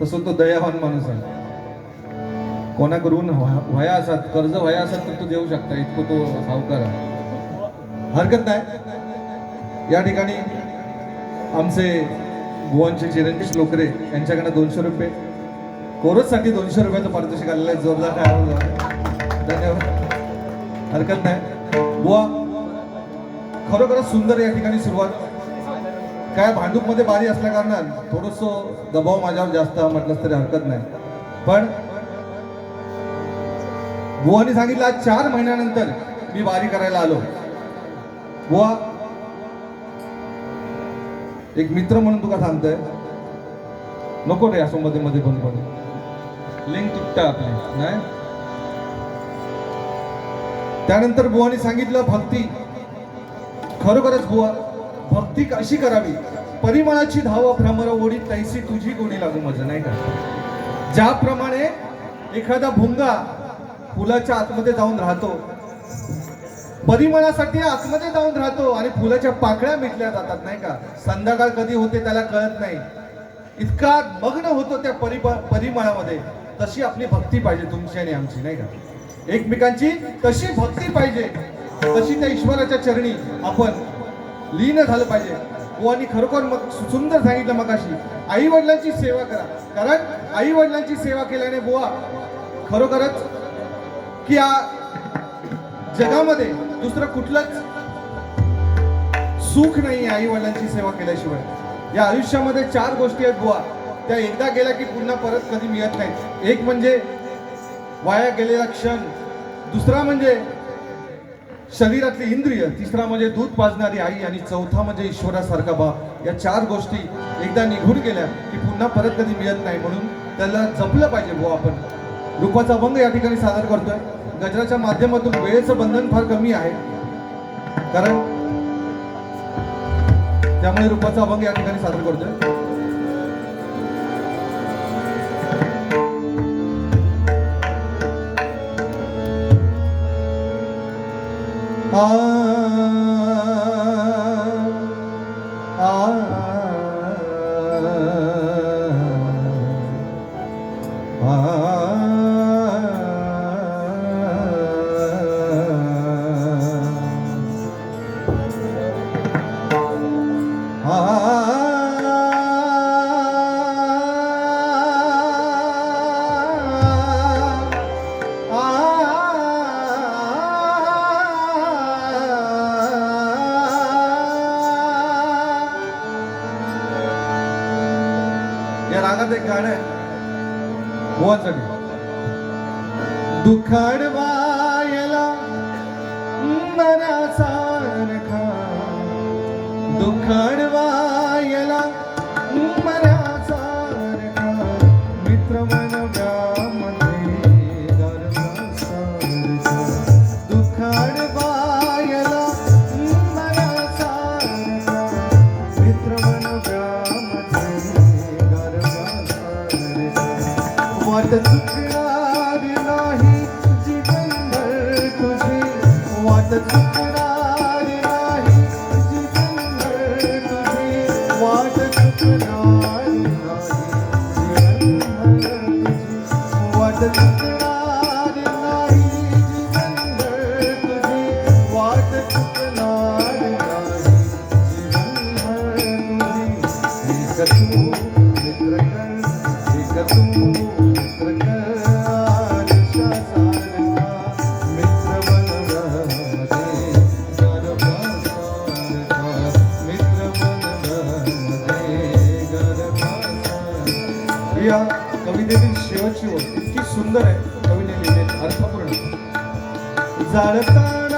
तसं तो दयावान माणूस आहे. कोणाकडून ऋण व्हाया असत कर्ज व्हाया असत तर तो देऊ शकता. इतकं तो सावकार आहे. हरकत नाही. या ठिकाणी आमचे भुवनचे चिरंजीश लोकरे यांच्याकडे दोनशे रुपये. कोरोससाठी दोनशे रुपयाचं पारितोषिक आलेलं आहे. जोरदार काय धन्यवाद. हरकत नाही. बुवा खरोखरच सुंदर या ठिकाणी सुरुवात. काय भांडूपमध्ये बारी असल्या कारणान थोडस दबाव माझ्यावर जास्त म्हटलंच तरी हरकत नाही. पण बुवानी सांगितलं आज चार महिन्यानंतर मी बारी करायला आलो. बुवा एक मित्र म्हणून तुका सांगतोय. नको रे असं मध्ये मध्ये बंद पण लिंक तुटता आपली नाही? त्यानंतर बुवानी सांगितलं भक्ती. खरोखरच बुवा भक्ती कशी करावी. परिमळाची धाव भ्रमर ओढी तैसी तुझी गोडी लागू माझं नाही का? ज्याप्रमाणे एखादा भुंगा फुलाच्या आतमध्ये जाऊन राहतो परिमळासाठी आतमध्ये जाऊन राहतो आणि फुलाच्या पाकळ्या मिटल्या जातात नाही का? संध्याकाळ कधी होते त्याला कळत नाही. इतका मग्न होतो त्या परि परिमळामध्ये. तशी आपली भक्ती पाहिजे तुमची आणि आमची नाही का? एकमेकांची तशी भक्ती पाहिजे. तशी त्या ईश्वराच्या चरणी आपण लीन झालं पाहिजे. बुवानी खरोखर मग सु- सुंदर सांगितलं मगाशी आई वडिलांची सेवा करा. कारण आई वडिलांची सेवा केल्याने बुवा खरोखरच की या जगामध्ये दुसरं कुठलंच सुख नाही आई वडिलांची सेवा केल्याशिवाय. या आयुष्यामध्ये चार गोष्टी आहेत बुवा. त्या एकदा गेल्या की पुन्हा परत कधी मिळत नाही एक म्हणजे वाया गेलेला क्षण. दुसरा म्हणजे शरीरातले इंद्रिय तिसरा म्हणजे दूध पाजणारी आई आणि चौथा म्हणजे ईश्वरासारखा बाप या चार गोष्टी एकदा निघून गेल्या की पुन्हा परत कधी मिळत नाही म्हणून त्याला जपलं पाहिजे बुवा आपण. रूपाचा भंग या ठिकाणी सादर करतोय. गजराच्या माध्यमातून वेळेचं बंधन फार कमी आहे. कारण त्यामुळे रूपाचा अभंग या ठिकाणी सादर करतोय. 啊。या रागात एक गाणं आहे. वाचन दुखाडवा Thank you. गर्भासारखा या कवितेतील शेवटची ओळ. इतकी सुंदर आहे. कवीने लिहिलेली अर्थपूर्ण. जाळताना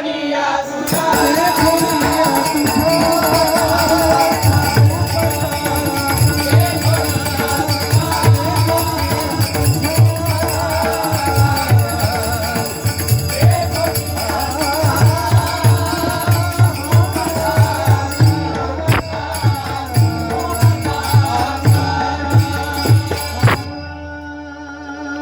주선이야 주선